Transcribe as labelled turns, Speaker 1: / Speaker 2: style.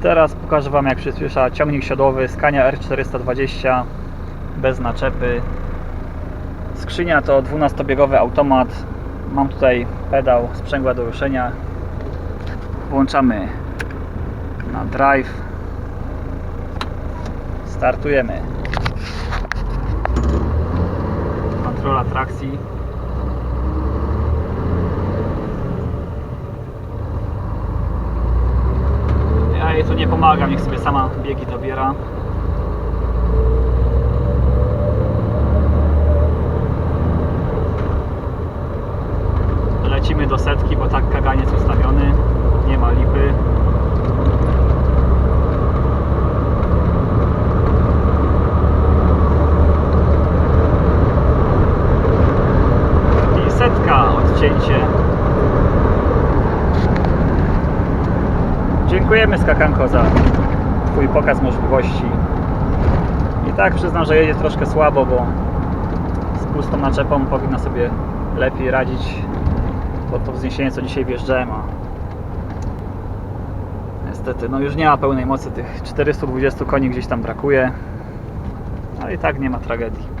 Speaker 1: Teraz pokażę Wam jak przyspiesza ciągnik siodłowy Scania R420 bez naczepy. Skrzynia to 12-biegowy automat. Mam tutaj pedał sprzęgła do ruszenia. Włączamy na drive. Startujemy. Kontrola trakcji. Jej tu nie pomagam, niech sobie sama biegi dobiera. Lecimy do setki, bo tak kaganiec ustawiony. Nie ma lipy. I setka, odcięcie. Dziękujemy Skakanko za Twój pokaz możliwości. I tak przyznam, że jedzie troszkę słabo, bo z pustą naczepą powinna sobie lepiej radzić pod to wzniesienie, co dzisiaj wjeżdżałem, a niestety, no już nie ma pełnej mocy, tych 420 koni gdzieś tam brakuje, ale i tak nie ma tragedii.